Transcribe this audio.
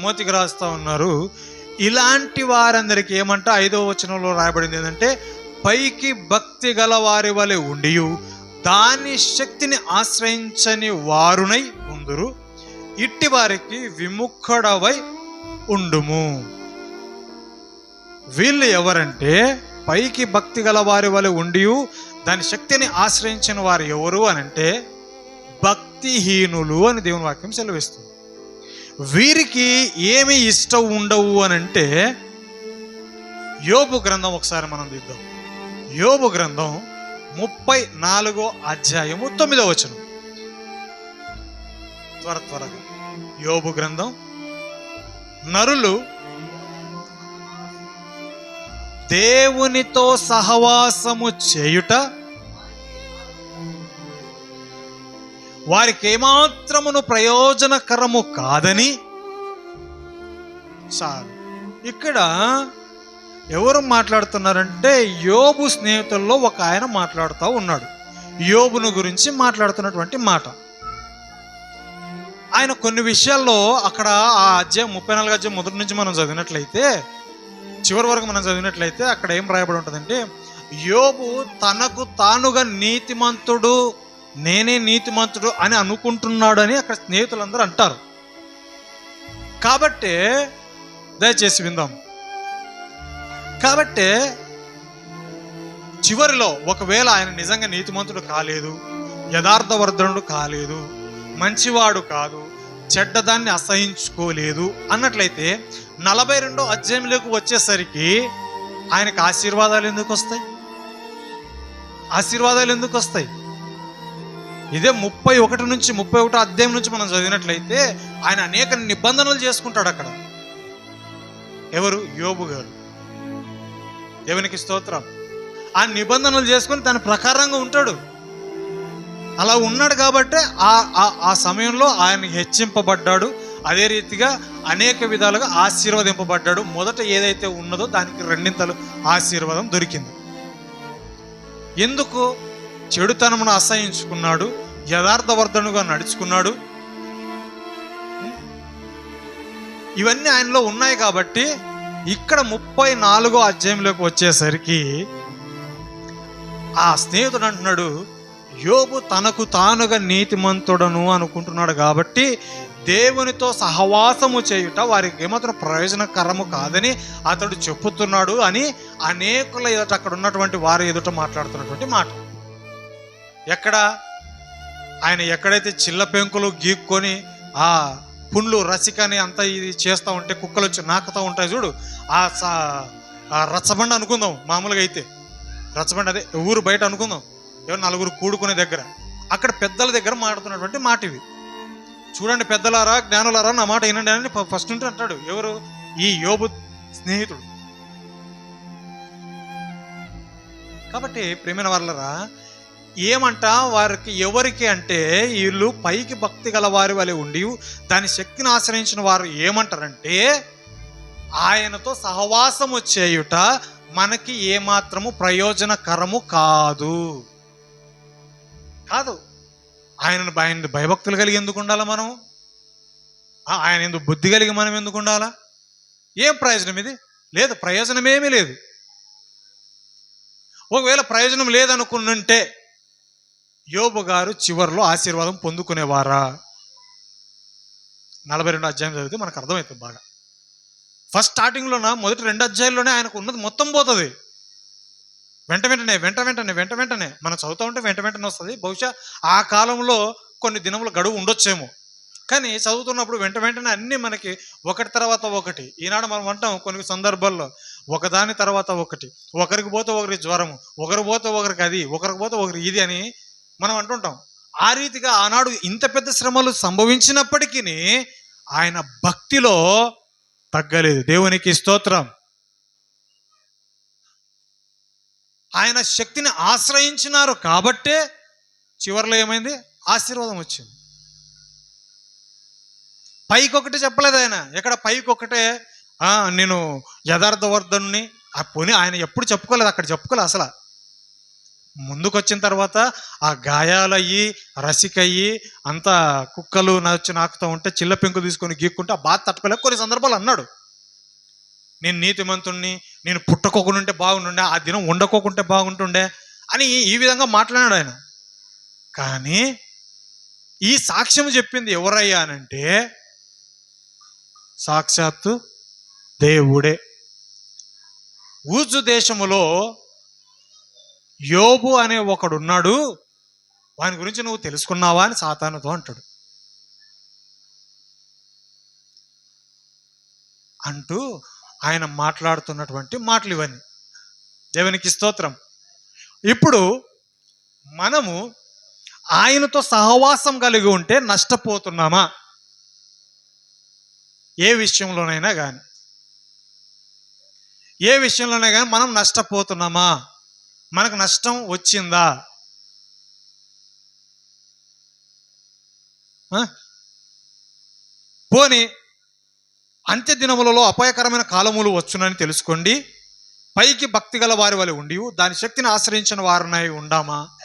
తిమోతికి రాస్తా ఉన్నారు. ఇలాంటి వారందరికీ ఏమంటే ఐదో వచనంలో రాయబడింది ఏంటంటే పైకి భక్తి గల వారి వలె ఉండియు దాని శక్తిని ఆశ్రయించని వారునై ఉందురు ఇట్టి వారికి విముఖుడవై ఉండుము. వీళ్ళు ఎవరంటే పైకి భక్తి గల వారి వలె ఉండియు దాని శక్తిని ఆశ్రయించిన వారు ఎవరు అని అంటే భక్తిహీనులు అని దేవుని వాక్యం సెలవిస్తుంది. వీరికి ఏమి ఇష్టం ఉండవు అని అంటే యోబు గ్రంథం ఒకసారి మనం దిద్దాం యోబు గ్రంథం ముప్పై నాలుగో అధ్యాయము తొమ్మిదో వచనం. త్వర త్వరగా. యోబు గ్రంథం నరులు దేవునితో సహవాసము చేయుట వారికి ఏమాత్రమును ప్రయోజనకరము కాదని? సార్ ఇక్కడ ఎవరు మాట్లాడుతున్నారంటే యోబు స్నేహితుల్లో ఒక ఆయన మాట్లాడుతూ ఉన్నాడు. యోబును గురించి మాట్లాడుతున్నటువంటి మాట. ఆయన కొన్ని విషయాల్లో అక్కడ ఆ అధ్యాయం ముప్పై నాలుగు అధ్యాయం మొదటి నుంచి మనం చదివినట్లయితే చివరి వరకు మనం చదివినట్లయితే అక్కడ ఏం రాయబడి ఉంటుందంటే యోబు తనకు తానుగా నీతిమంతుడు నేనే నీతిమంతుడు అని అనుకుంటున్నాడు అని అక్కడ స్నేహితులందరూ అంటారు. కాబట్టి దయచేసి విందాం. కాబట్టి చివరిలో ఒకవేళ ఆయన నిజంగా నీతిమంతుడు కాలేదు యథార్థవర్ధనుడు కాలేదు మంచివాడు కాదు చెడ్డదాన్ని అసహించుకోలేదు అన్నట్లయితే నలభై రెండో అధ్యాయంలోకి వచ్చేసరికి ఆయనకు ఆశీర్వాదాలు ఎందుకు వస్తాయి? ఆశీర్వాదాలు ఎందుకు వస్తాయి? ఇదే ముప్పై ఒకటి నుంచి ముప్పై ఒకటో అధ్యాయం నుంచి మనం చదివినట్లయితే ఆయన అనేక నిబంధనలు చేసుకుంటాడు అక్కడ. ఎవరు? యోబు గారు. దేవునికి స్తోత్రం. ఆ నిబంధనలు చేసుకొని తన ప్రకారంగా ఉంటాడు. అలా ఉన్నాడు కాబట్టి ఆ ఆ- ఆ సమయంలో ఆయన హెచ్చింపబడ్డాడు. అదే రీతిగా అనేక విధాలుగా ఆశీర్వదింపబడ్డాడు. మొదట ఏదైతే ఉన్నదో దానికి రెండింతలు ఆశీర్వాదం దొరికింది. ఎందుకు? చెడుతనమును అసహించుకున్నాడు. యథార్థవర్ధనుగా నడుచుకున్నాడు. ఇవన్నీ ఆయనలో ఉన్నాయి కాబట్టి ఇక్కడ ముప్పై నాలుగో అధ్యాయంలోకి వచ్చేసరికి ఆ స్నేహితుడు అంటున్నాడు యోబు తనకు తానుగా నీతిమంతుడను అనుకుంటున్నాడు కాబట్టి దేవునితో సహవాసము చేయుట వారికి ఏమాత్రం ప్రయోజనకరము కాదని అతడు చెప్పుతున్నాడు అని అనేకుల ఎదుట అక్కడ ఉన్నటువంటి వారి ఎదుట మాట్లాడుతున్నటువంటి మాట. ఎక్కడ? ఆయన ఎక్కడైతే చిల్ల పెంకులు గీక్కొని ఆ పుండ్లు రసికని అంతా ఇది చేస్తూ ఉంటే కుక్కలు వచ్చి నాకుతూ ఉంటాయి చూడు ఆ ఆ రచ్చబండ అనుకుందాం మామూలుగా అయితే. రచ్చబండ అదే ఊరు బయట అనుకుందాం. ఎవరు నలుగురు కూడుకునే దగ్గర. అక్కడ పెద్దల దగ్గర మాట్లాడుతున్నటువంటి మాట ఇవి చూడండి పెద్దలారా జ్ఞానులారా నా మాట వినండి అని ఫస్ట్ నుండి అంటాడు. ఎవరు? ఈ యోబు స్నేహితుడు. కాబట్టి ప్రేమైన వాళ్ళరా ఏమంట? వారికి ఎవరికి అంటే వీళ్ళు పైకి భక్తి గల వారి వలె ఉండి దాని శక్తిని ఆశ్రయించిన వారు ఏమంటారంటే ఆయనతో సహవాసము చేయుట మనకి ఏమాత్రము ప్రయోజనకరము కాదు. కాదు. ఆయనను ఆయన భయభక్తులు కలిగి ఎందుకు ఉండాలా మనం? ఆయన ఎందుకు బుద్ధి కలిగి మనం ఎందుకు ఉండాలా? ఏం ప్రయోజనం ఇది? లేదు ప్రయోజనం ఏమీ లేదు. ఒకవేళ ప్రయోజనం లేదనుకున్నంటే యోబు గారు చివరిలో ఆశీర్వాదం పొందుకునేవారా? నలభై రెండు అధ్యాయం చదివితే మనకు అర్థమవుతుంది బాగా. ఫస్ట్ స్టార్టింగ్లోన మొదటి రెండు అధ్యాయుల్లోనే ఆయనకు ఉన్నది మొత్తం పోతుంది. వెంట వెంటనే వెంట వెంటనే వెంట వెంటనే. మనం చదువుతూ ఉంటే వెంట వెంటనే వస్తుంది. బహుశా ఆ కాలంలో కొన్ని దినములు గడువు ఉండొచ్చేమో. కానీ చదువుతున్నప్పుడు వెంట వెంటనే అన్నీ మనకి ఒకటి తర్వాత ఒకటి. ఈనాడు మనం అంటాం కొన్ని సందర్భాల్లో ఒకదాని తర్వాత ఒకటి. ఒకరికి పోతే ఒకరికి జ్వరము ఒకరికి పోతే ఒకరికి అది ఒకరికి పోతే ఒకరికి ఇది అని మనం అంటుంటాం ఆ రీతిగా ఆనాడు ఇంత పెద్ద శ్రమలు సంభవించినప్పటికీ ఆయన భక్తిలో తగ్గలేదు. దేవునికి స్తోత్రం. ఆయన శక్తిని ఆశ్రయించినారు కాబట్టే చివరిలో ఏమైంది? ఆశీర్వాదం వచ్చింది. పైకి చెప్పలేదు ఆయన. ఎక్కడ? పైకి ఒకటే నేను యథార్థవర్ధనుని ఆ పోనీ ఆయన ఎప్పుడు చెప్పుకోలేదు అక్కడ చెప్పుకోలేదు అసలు. ముందుకొచ్చిన తర్వాత ఆ గాయాలయ్యి రసికయ్యి అంతా కుక్కలు నచ్చి నాకుతూ ఉంటే చిల్ల పెంకు తీసుకొని గీక్కుంటే ఆ బాధ తట్టుకోలేక కొన్ని సందర్భాలు అన్నాడు. నేను నీతిమంతుణ్ణి నేను పుట్టకోకుంటే బాగుంటుండే ఆ దినం ఉండకోకుంటే బాగుంటుండే అని ఈ విధంగా మాట్లాడాడు ఆయన. కానీ ఈ సాక్ష్యం చెప్పింది ఎవరయ్యా అనంటే సాక్షాత్తు దేవుడే. ఊజు దేశములో యోబు అనే ఒకడున్నాడు. వాని గురించి నువ్వు తెలుసుకున్నావా అని సాతానుతో అంటాడు. అంటూ ఆయన మాట్లాడుతున్నటువంటి మాటలు ఇవన్నీ. దేవునికి స్తోత్రం. ఇప్పుడు మనము ఆయనతో సహవాసం కలిగి ఉంటే నష్టపోతున్నామా? ఏ విషయంలోనైనా కానీ ఏ విషయంలోనే కానీ మనం నష్టపోతున్నామా? మనకు నష్టం వచ్చిందా? పోని అంత్య దినములలో అపాయకరమైన కాలములు వచ్చునని తెలుసుకోండి. పైకి భక్తి గల వారి వలె ఉండి దాని శక్తిని ఆశ్రయించిన వారినై ఉండామా?